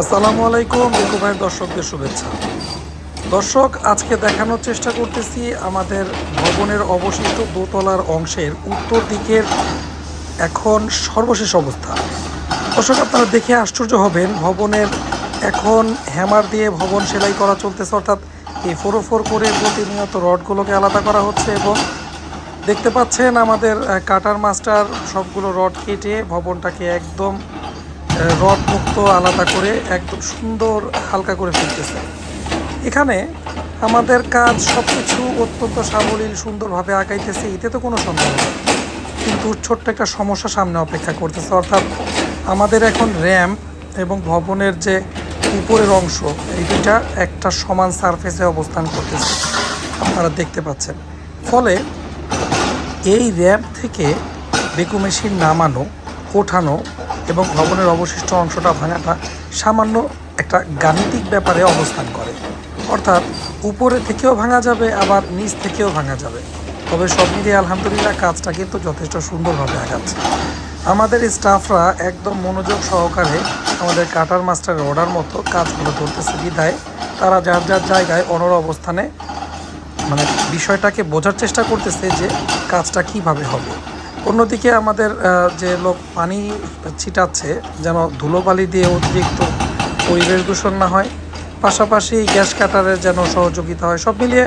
আসসালামু আলাইকুম বেকু ভাইয়ের দর্শকদের শুভেচ্ছা। দর্শক, আজকে দেখানোর চেষ্টা করতেছি আমাদের ভবনের অবশিষ্ট দোতলার অংশের উত্তর দিকের এখন সর্বশেষ অবস্থা। দর্শক, আপনারা দেখে আশ্চর্য হবেন, ভবনের এখন হ্যামার দিয়ে ভবন সেলাই করা চলতেছে, অর্থাৎ এই ফোর ফোর করে প্রতিনিয়ত রডগুলোকে আলাদা করা হচ্ছে এবং দেখতে পাচ্ছেন আমাদের কাটার মাস্টার সবগুলো রড কেটে ভবনটাকে একদম রড মুক্ত আলাদা করে একদম সুন্দর হালকা করে ফেলতেছে। এখানে আমাদের কাজ সব কিছু অত্যন্ত সাবলীল সুন্দরভাবে আগাইতেছে এতে তো কোনো সন্দেহ নেই। কিন্তু ছোট্ট একটা সমস্যা সামনে অপেক্ষা করতেছে, অর্থাৎ আমাদের এখন র্যাম্প এবং ভবনের যে উপরের অংশ, এই দুইটা একটা সমান সারফেসে অবস্থান করতেছে, আপনারা দেখতে পাচ্ছেন। ফলে এই র্যাম্প থেকে বেকু মেশিন নামানো, ওঠানো এবং ভবনের অবশিষ্ট অংশটা ভাঙাটা সামান্য একটা গাণিতিক ব্যাপারে অবস্থান করে। অর্থাৎ উপরে থেকেও ভাঙা যাবে, আবার নিচ থেকেও ভাঙা যাবে। তবে সব মিলিয়ে আলহামদুলিল্লাহ কাজটা কিন্তু যথেষ্ট সুন্দরভাবে আগাচ্ছে। আমাদের স্টাফরা একদম মনোযোগ সহকারে আমাদের কাটার মাস্টারের অর্ডার মতো কাজগুলো করতেছে। বিধায় তারা যার যার জায়গায় অনর অবস্থানে মানে বিষয়টাকে বোঝার চেষ্টা করতেছে যে কাজটা কীভাবে হবে। অন্যদিকে আমাদের যে লোক পানি ছিটাচ্ছে, যেন ধুলোবালি দিয়ে অতিরিক্ত পরিবেশ দূষণ না হয়, পাশাপাশি গ্যাস কাটারের যেন সহযোগিতা হয়, সব মিলিয়ে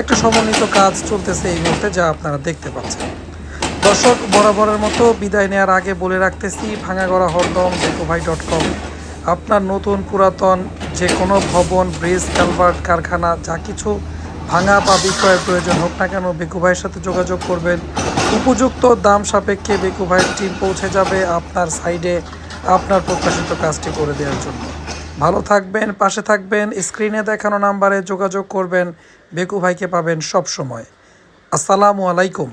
একটা সমন্বিত কাজ চলতেছে এই মুহূর্তে, যা আপনারা দেখতে পাচ্ছেন। দর্শক, বরাবরের মতো বিদায় নেওয়ার আগে বলে রাখতেছি, ভাঙাগড়া হরদম ভাই ডট কম, আপনার নতুন পুরাতন যে কোনো ভবন, ব্রিজ, কালভার্ট, কারখানা, যা কিছু ভাঙা বা বিক্রয়ের প্রয়োজন হোক না কেন বেকু ভাইয়ের সাথে যোগাযোগ করবেন। উপযুক্ত দাম সাপেক্ষে বেকু ভাইয়ের টিম পৌঁছে যাবে আপনার সাইডে আপনার প্রত্যাশিত কাজটি করে দেওয়ার জন্য। ভালো থাকবেন, পাশে থাকবেন স্ক্রিনে দেখানো নাম্বারে যোগাযোগ করবেন বেকু ভাইকে পাবেন সব সময় আসসালামু আলাইকুম।